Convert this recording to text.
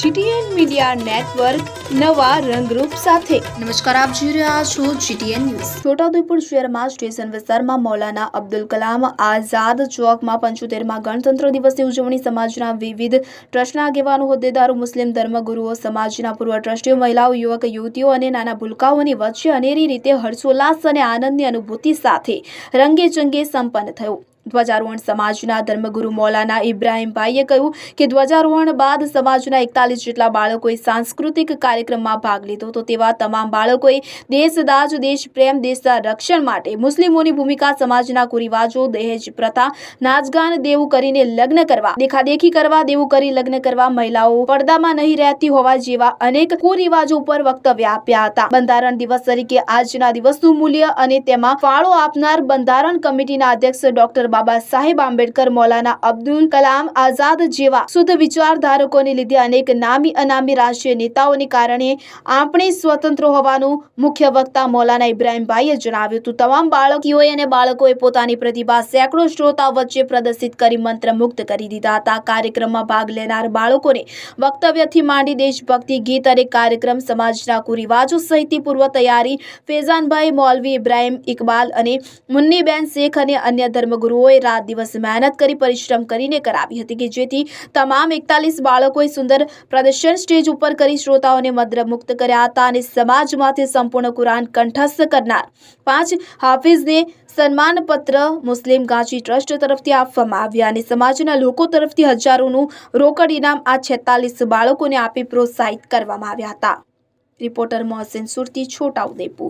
GTN media network નવા રંગરૂપ સાથે. નમસ્કાર આપ જોઈ રહ્યા છો જીટીએન ન્યૂઝ. છોટાઉદેપુર શહેરમાં સ્ટેશન વિસ્તારમાં મૌલાના અબ્દુલ કલામ આઝાદ ચોકમાં પંચોતેરમાં ગણતંત્ર દિવસની ઉજવણી સમાજના વિવિધ ટ્રસ્ટના આગેવાનો હોદ્દેદારો મુસ્લિમ ધર્મગુરુઓ સમાજના પૂર્વ ટ્રસ્ટીઓ મહિલાઓ યુવક યુવતીઓ અને નાના ભૂલકાઓની વચ્ચે અનેરી રીતે હર્ષોલ્લાસ અને આનંદની અનુભૂતિ સાથે રંગે ચંગે સંપન્ન થયું. ધ્વજારોહણ સમાજના ધર્મગુરુ મૌલાના ઇબ્રાહીમભાઈએ કહ્યું કે ધ્વજારોહણ બાદ સમાજના એકતાલીસ જેટલા બાળકોએ સાંસ્કૃતિક કાર્યક્રમમાં ભાગ લીધો તો તેવા તમામ બાળકોએ દેશદાજ દેશ પ્રેમ દેશના રક્ષણ માટે મુસ્લિમોની ભૂમિકા સમાજના કુરિવાજો, દહેજ, પ્રથા, નાચગાન, દેવું કરીને લગ્ન કરવા, દેખાદેખી કરવા, દેવું કરી લગ્ન કરવા મહિલાઓ પડદામાં નહીં રહેતી હોવા જેવા અનેક કુરિવાજો ઉપર વક્તવ્ય આપ્યા હતા. બંધારણ દિવસ તરીકે આજના દિવસનું મૂલ્ય અને તેમાં ફાળો આપનાર બંધારણ કમિટીના અધ્યક્ષ ડોક્ટર બાબા સાહેબ આંબેડકર, મૌલાના અબ્દુલ કલામ આઝાદ જેવા શુદ્ધ વિચારધારકોને લીધે અનેક નામી અનામી રાષ્ટ્રીય નેતાઓને કારણે આપણે સ્વતંત્ર હોવાનું મુખ્ય વક્તા મૌલાના ઇબ્રાહીમભાઈએ જણાવ્યું હતું. તમામ બાળકીઓએ અને બાળકોએ પોતાની પ્રતિભા સેંકડો શ્રોતા વચ્ચે પ્રદર્શિત કરી મંત્રમુગ્ધ કરી દીધા હતા. કાર્યક્રમમાં ભાગ લેનાર બાળકોને વક્તવ્યથી માંડી દેશભક્તિ ગીત અને કાર્યક્રમ સમાજના કુરિવાજો સહિતની પૂર્વ તૈયારી ફેઝાનભાઈ મૌલવી, ઇબ્રાહીમ ઇકબાલ અને મુન્નીબેન શેખ અને અન્ય ધર્મગુરુઓએ રાત દિવસ મહેનત કરી, પરિશ્રમ કરીને કરાવી હતી કે જેથી તમામ એકતાલીસ બાળકોએ સુંદર પ્રદર્શન સ્ટેજ ઉપર કરી શ્રોતાઓને મદ્રમુક્ત કર્યા હતા અને સમાજમાંથી સંપૂર્ણ કુરાન કંઠસ્થ કરનાર પાંચ હાફિઝને સન્માનપત્ર મુસ્લિમ ગાંચી ટ્રસ્ટ તરફથી આપવામાં આવ્યા અને સમાજના લોકો તરફથી હજારોનું રોકડ ઇનામ આ છેતાલીસ બાળકોને આપી પ્રોત્સાહિત કરવામાં આવ્યા હતા. રિપોર્ટર મોહસિન સુરતી છોટાઉદેપુર